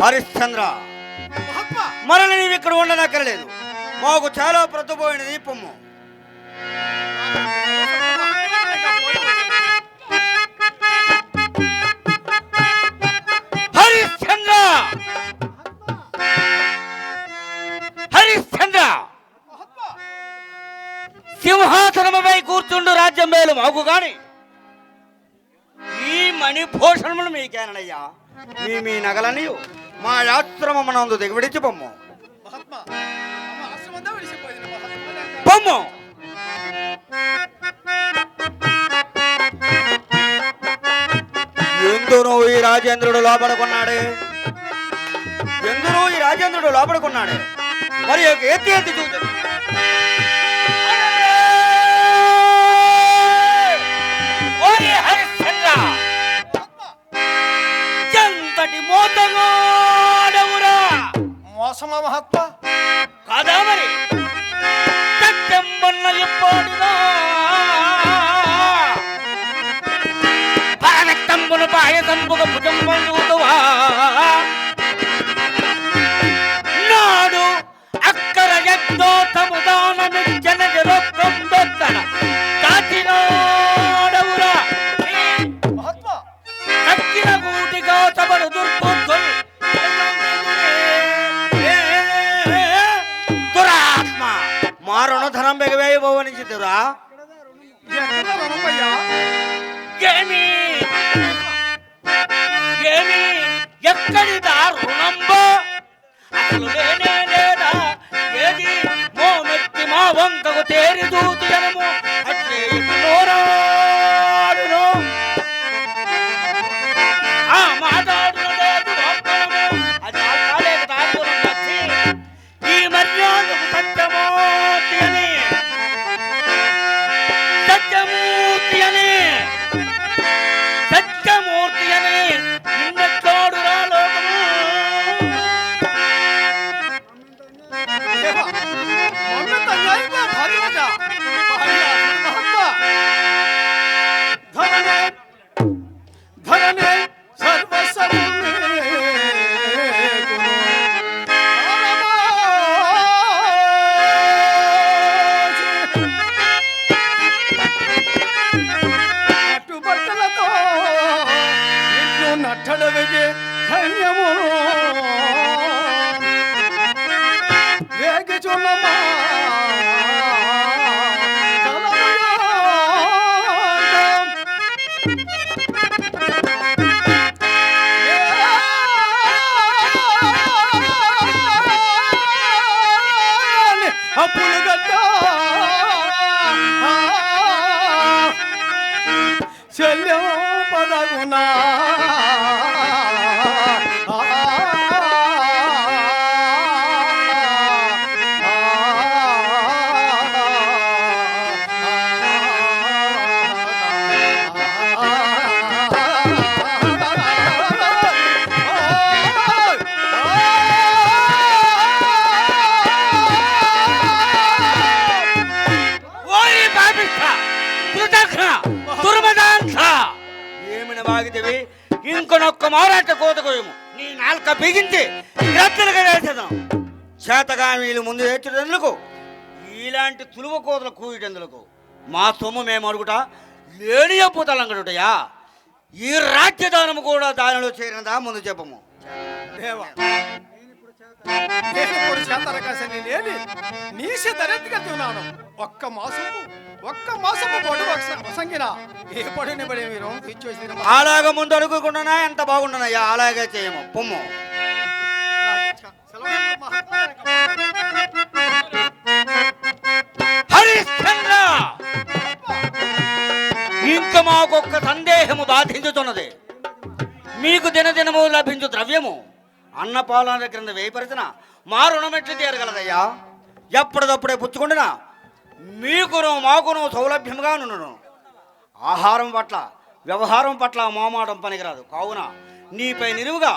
హరిశ్చంద్ర. మరల నీవు ఇక్కడ ఉండనక్కర్లేదు మాకు చాలా ప్రతిపోయినది పొమ్ము హరిశ్చంద్ర! హరిశ్చంద్ర! సింహాసనముపై కూర్చుండు రాజ్యం మేలు మాకు గాని. ఈ మణిభూషణములు మీకేనయ్యా? మీ మీ నగలని మా ఆశ్రమమునందు దిగబడిచి పొమ్ము. పొమ్ము. ఎందును ఈ రాజేంద్రుడు లోపడుకున్నాడే? ఎందును ఈ రాజేంద్రుడు లోపడుకున్నాడే? మరి ఒక ఎత్తి ఎత్తి హరిశ్చంద్ర! ఎంతటి మోతగాడవురా మోసమా మహాత్మ కాదా మరి? సత్యంబన్న ఎప్పాడునా. పరనక్తంబున పాయసంబుగ భుజంబందువా నాడు అక్కర యజ్ఞోతము ఎక్కడిదా రుణంబో? అసలు లేనే లేదా ఏది? మోమెత్తి మా వంకకు తేరి దూతు జనము పదగునా ఇంకొనొక్క మారాట కోతకోయము. నీ నాలుక బిగించి గ్రద్దలుగా వేసేదాం చేతగామీలు ముందు ఏడ్చేటందుకు? ఇలాంటి తులువ కోతలు కూయటందులకు మా సొమ్ము మేము అడుగుట లేని అప్పుతలంగడుటయా ఈ రాజ్యదానము కూడా దానిలో చేరినదా? ముందు చెప్పము. దేవా నేను ఇప్పుడు చేతరకాశని లేని నీ ఒక్క మాసము ఒక్క మాసము పొడు వసంగిన ఏ పడిన పడి మీరు? అలాగ ముందు అడుగుకుంటున్నా ఎంత బాగుంటున్నాయా అలాగే చేయము. పొమ్ము. హరిశ్చంద్ర! ఇంక మాకొక్క సందేహము బాధించుతున్నది. మీకు దినదినము లభించు ద్రవ్యము. అన్నపాలన క్రింద వేయపరిచిన మా రుణమెట్లు తీరగలదయ్యా. ఎప్పటికప్పుడే పుచ్చుకుంటున్నా. మీకును మాకును సౌలభ్యంగా నుండును. ఆహారం పట్ల వ్యవహారం పట్ల మోమాటం పనికిరాదు. కావున నీపై నిలువుగా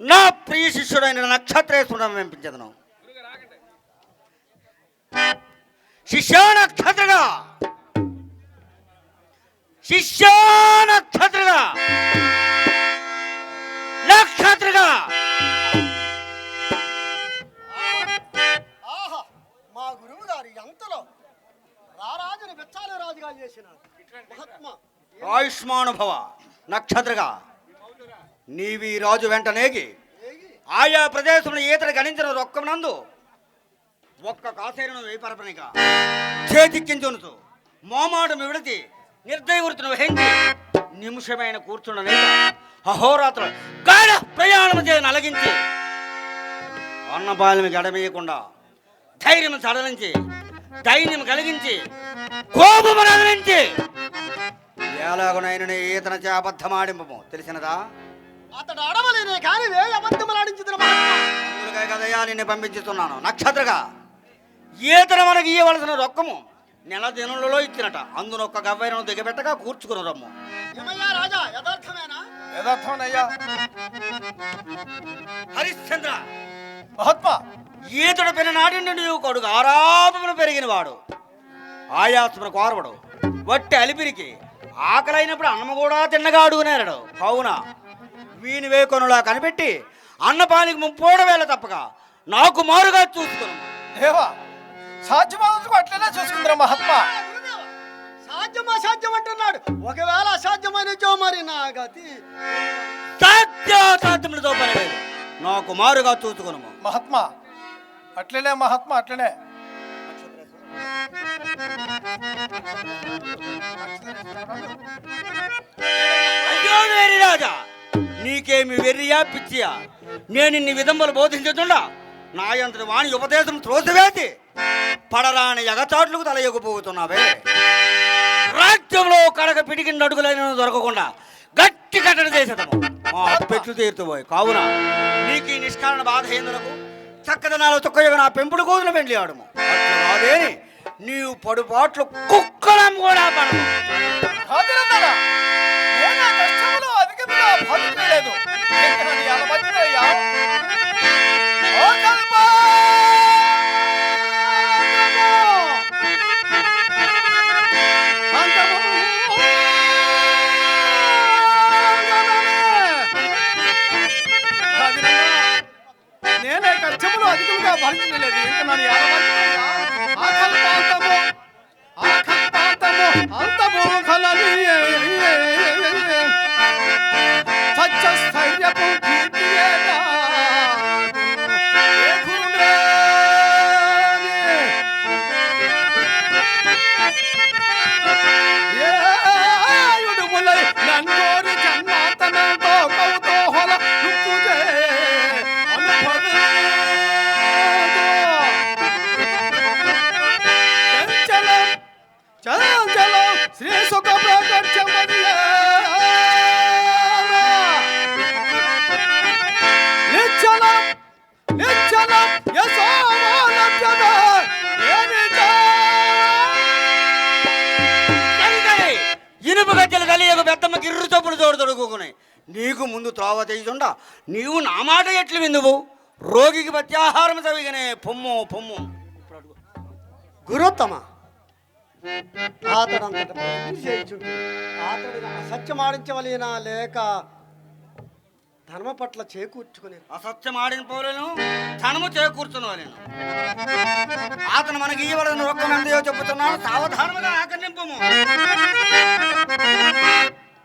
నా ప్రియ శిష్యుడైన నక్షత్రేశ్వరుడు వెంపించదను శిష్య నక్షత్రగా శిష్య నక్షత్రగా నక్షత్రగా ధర్మానుభవ నక్షత్రగా. నీవి రాజు వెంట నేగి ఆయా ప్రదేశంలో ఈతలు గణించిన రొక్కమునందు ఒక్క కాసేరును వేపరపనిక చేతిక్కించునుతూ మోమాడు విడతి నిర్దయవృత్తిని వహించి నిమిషమైన కూర్చుండనేక అహోరాత్రులు గాఢ ప్రయాణం చేసి నలగించి అన్నపాలమి గడమేయకుండా ధైర్యం సడలించి ధైర్యం కలిగించి కోపం నదిలించి ఎలాగునైన ఈతన చే అబద్ధమాడింపము. తెలిసినదా? అతడు అడవలేనే కానీ వే అందుకే కదయ్యా నిన్ను పంపించుతున్నాను. నక్షత్రగా ఈతన మనకి ఇయ్యవలసిన రొక్కము నెల దినులలో ఇచ్చినట. అందున ఒక్క గవ్వైన దిగబెట్టగా కూర్చుకుని రమ్ము. ఏమయ్యా రాజా యథార్థమేనా? యథార్థమనయ్యా. హరిశ్చంద్ర మహాత్మా! ఈతడు పిన్న నాటి నుండి నీవు కొడుకు ఆరాపమును పెరిగిన వాడు ఆయాసమును కోరవడు వట్టి అలిపిరికి ఆకలైనప్పుడు అన్నము కూడా తిన్నగా అడుగునేరడు కావున వీని వేకొనులా కనిపెట్టి అన్నపానికి ముప్పోడ వేళ తప్పక. నాకు మారుగా చూసుకును. దేవా సాధ్యమానందుకు అట్లనే చూసుకుందిరా మహాత్మా. సాధ్యం అసాధ్యం అంటున్నాడు. ఒకవేళ అసాధ్యమైనచో మరి నా గతి. సాధ్యాసాధ్యములతో పని లేదు. నాకు మారుగా చూసుకును. మహాత్మా అట్లనే మహాత్మా అట్లనే. అయ్యో రాజా నీకేమి వెర్రియా పిచ్చియా? నేను ఇన్ని విధములు బోధించుతుండా నాయంత్రి వాణి ఉపదేశం త్రోసివేసి పడరాని ఎగచాట్లకు తల ఎగుపోతున్నావే రాజ్యంలో కడక పిడికి నడుగులైన దొరకకుండా గట్టి కట్టడి చేసేదము. మా పెట్లు తీరుతుపోయి కావున నీకు ఈ నిష్కారణ బాధ ఏందులకు చక్కదనాలు చుక్కయ్య నా పెంపుడు కూతురు పెండ్లి ఆడము. అట్లా కాదేని? నీవు పడుపాట్లు కుక్కలం కూడా పడము నేనే కష్టములు అధికంగా భరించలేదు ఇంకా నన్ను ఆకల్పాంతము, ఆకల్పాంతము, అంతము కలది. సత్యస్థైర్యపు కీర్తియేనా. గిర్రు చొప్పులు తోడు తొడుగుకుని నీకు ముందు త్రోవ తెయ్యుండా నీవు నా మాట ఎట్లు విందువు? రోగికి ప్రత్యాహారం చవిగనే పొమ్ము పొమ్ము. గురుత్తమ. అతడు అసత్యమాడించవలేనా లేక ధర్మ పట్ల చేకూర్చుకుని. అసత్యం ఆడిన పోలేను ధనము చేకూర్చును నేను అతను మనకి ఇవ్వడం ఒక్కనందేయో చెప్పుతున్నాను సావధానముగా ఆకర్ణింపము.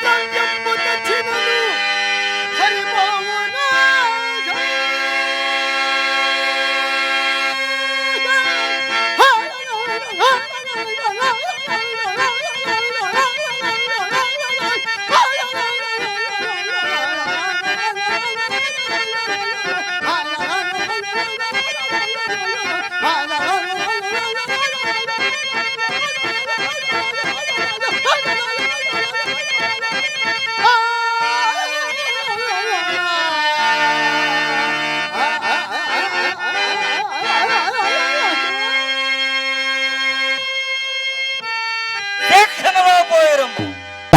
Thunder.